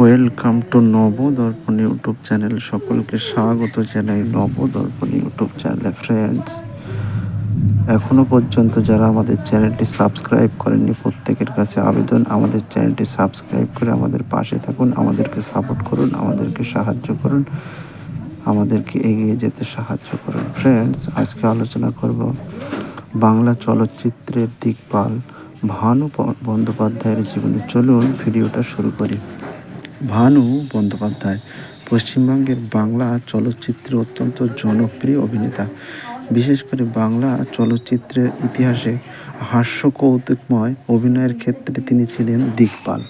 Welcome to নব Nabadarpan YouTube channel সকলকে স্বাগত জানাই নবদর্পণ ইউটিউব চ্যানেলে ফ্রেন্ডস এখনও পর্যন্ত যারা আমাদের চ্যানেলটি সাবস্ক্রাইব করেননি, প্রত্যেকের কাছে আবেদন, আমাদের চ্যানেলটি সাবস্ক্রাইব করে আমাদের পাশে থাকুন, আমাদেরকে সাপোর্ট করুন, আমাদেরকে সাহায্য করুন, আমাদেরকে এগিয়ে যেতে সাহায্য করুন ফ্রেন্ডস আজকে আলোচনা করব বাংলা চলচ্চিত্রের দিকপাল ভানু বন্দ্যোপাধ্যায়ের জীবনে। চলুন ভিডিওটা শুরু করি। ভানু বন্দ্যোপাধ্যায় পশ্চিমবঙ্গের বাংলা চলচ্চিত্রে অত্যন্ত জনপ্রিয় অভিনেতা। বিশেষ করে বাংলা চলচ্চিত্রের ইতিহাসে হাস্য কৌতুকময় অভিনয়ের ক্ষেত্রে তিনি ছিলেন দিকপাল।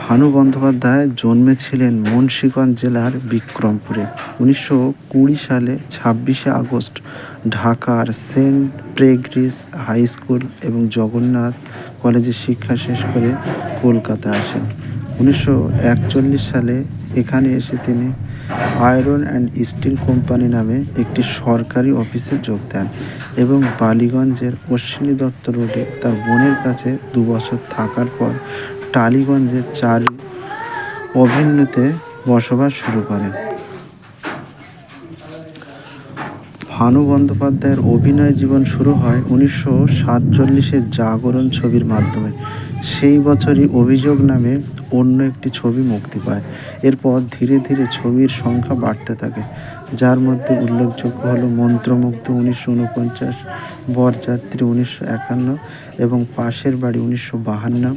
ভানু বন্দ্যোপাধ্যায় জন্মেছিলেন মুন্সীগঞ্জ জেলার বিক্রমপুরে। উনিশশো কুড়ি সালে ছাব্বিশে আগস্ট ঢাকার সেন্ট প্রেগ্রিস হাই স্কুল এবং জগন্নাথ কলেজে শিক্ষা শেষ করে কলকাতা আসেন। উনিশশো একচল্লিশ সালে এখানে এসে তিনি আয়রন অ্যান্ড স্টিল কোম্পানি নামে একটি সরকারি অফিসে যোগ দেন এবং বালিগঞ্জের অশ্বিনী দত্ত রোডে তার বোনের কাছে দু বছর থাকার পর টালিগঞ্জের চার অভিন্নতে বসবাস শুরু করেন। ভানু বন্দ্যোপাধ্যায়ের অভিনয় জীবন শুরু হয় উনিশশো সাতচল্লিশের জাগরণ ছবির মাধ্যমে। সেই বছরই অভিযোগ নামে অন্য একটি ছবি মুক্তি পায়। এরপর ধীরে ধীরে ছবির সংখ্যা বাড়তে থাকে। যার মধ্যে উল্লেখযোগ্য হলো মন্ত্রমুগ্ধ উনিশশো উনপঞ্চাশ বরযাত্রী উনিশশো একান্ন এবং পাশের বাড়ি উনিশশো বাহান্ন।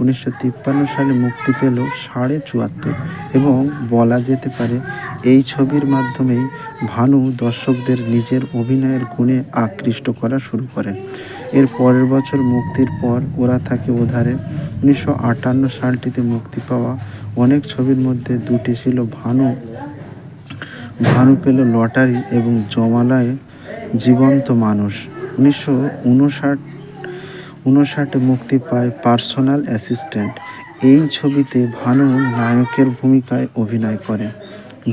উনিশশো তিপ্পান্ন সালে মুক্তি পেল সাড়ে চুয়াত্তর এবং বলা যেতে পারে এই ছবির মাধ্যমেই ভানু দর্শকদের নিজের অভিনয়ের গুণে আকৃষ্ট করা শুরু করেন এর পরের বছর মুক্তির পর ওরা থাকে ওধারে। উনিশশো আটান্ন সালটিতে মুক্তি পাওয়া অনেক ছবির মধ্যে দুটি ছিল ভানু ভানু পেল লটারি এবং জমালায় জীবন্ত মানুষ। উনিশশো উনষাট, উনষাটে মুক্তি পায় পার্সোনাল অ্যাসিস্ট্যান্ট। এই ছবিতে ভানু নায়কের ভূমিকায় অভিনয় করেন।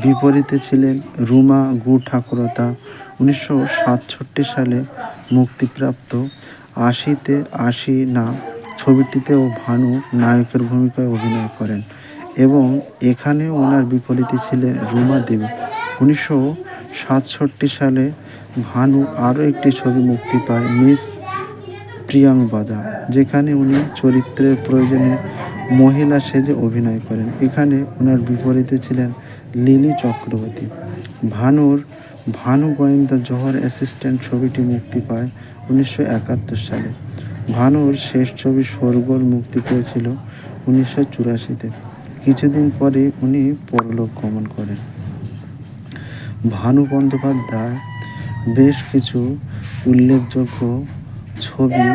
বিপরীতে ছিলেন রুমা গু ঠাকুরতা উনিশশো সাতষট্টি সালে মুক্তিপ্রাপ্ত আশিতে আশি না ছবিটিতেও ভানু নায়কের ভূমিকায় অভিনয় করেন এবং এখানে ওনার বিপরীতে ছিলেন রুমা দেবী। উনিশশো সাতষট্টি সালে ভানু আরও একটি ছবি মুক্তি পায়, মিস প্রিয়াঙ্গবাদা, যেখানে উনি চরিত্রের প্রয়োজনে মহিলা সেজে অভিনয় করেন। এখানে ওনার বিপরীতে ছিলেন লিলি চক্রবর্তী। ভানুর ভানু গোয়েন্দা জহর অ্যাসিস্ট্যান্ট ছবিটি মুক্তি পায় উনিশশো একাত্তর সালে। ভানুর শেষ ছবি সরগোল মুক্তি পেয়েছিল উনিশশো চুরাশিতে। কিছুদিন পরে উনি পরলোক গমন করেন। ভানু বন্দ্যোপাধ্যায়, বেশ কিছু উল্লেখযোগ্য ছবি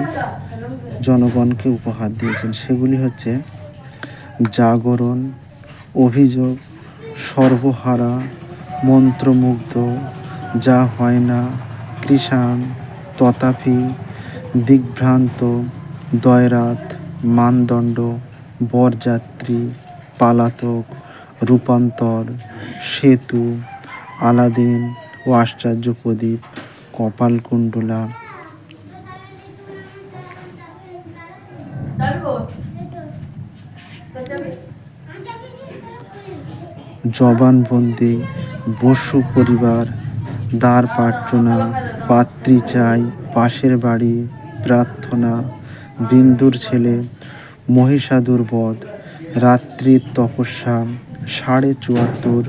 জনগণকে উপহার দিয়েছেন। সেগুলি হচ্ছে জাগরণ, অভিযোগ, সর্বহারা, মন্ত্রমুগ্ধ, যা হয় না, কৃষাণ, তথাপি, দিগ্ভ্রান্ত, দয়রাত, মানদণ্ড, বরযাত্রী, পালাতক, রূপান্তর, সেতু আলাদিন ও আশ্চর্য প্রদীপ কপালকুণ্ডলা জবানবন্দি বসু পরিবার, দ্বার প্রার্থনা, পাত্রী চাই, পাশের বাড়ি, প্রার্থনা। বিন্দুর ছেলে মহিষাদুর বধ রাত্রির তপস্যা সাড়ে চুয়াত্তর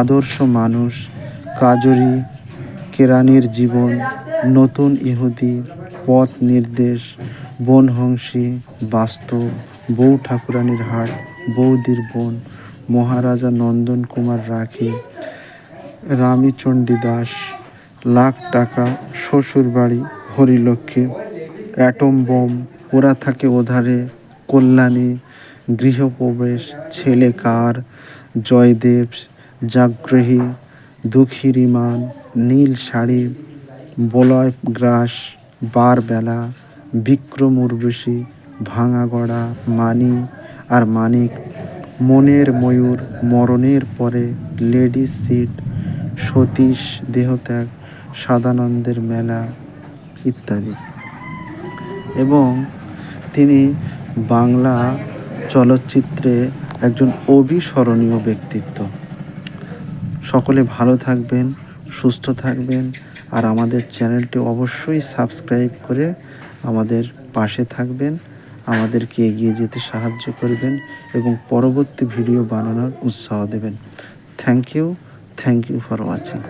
আদর্শ মানুষ, কাজরি, কেরানির জীবন, নতুন ইহুদি, পথ নির্দেশ, বনহংসী, বাস্তব, বউ ঠাকুরানীর হাট, বৌদির বোন, মহারাজা নন্দন কুমার রাখি, রামীচণ্ডী দাস, লাখ টাকা শ্বশুর বাড়ি হরিলক্ষ্মী, অ্যাটম বোম, ওরা থাকে ওধারে, কল্যাণী, গৃহপ্রবেশ, ছেলে কার জয়দেব, জাগ্রহী দুঃখিরিমান নীল শাড়ি, বলয় গ্রাস বারবেলা বিক্রম উর্বশী ভাঙাগড়া মানি আর মানিক, মনের ময়ূর, মরণের পরে লেডিস সিট, সতীশ দেহত্যাগ, সাদানন্দের মেলা ইত্যাদি। এবং তিনি বাংলা চলচ্চিত্রে একজন অবিস্মরণীয় ব্যক্তিত্ব। সকলে ভালো থাকবেন, সুস্থ থাকবেন, আর আমাদের চ্যানেলটি অবশ্যই সাবস্ক্রাইব করে আমাদের পাশে থাকবেন, আমাদেরকে এগিয়ে যেতে সাহায্য করবেন এবং পরবর্তী ভিডিও বানানোর উৎসাহ দেবেন। Thank you thank you for watching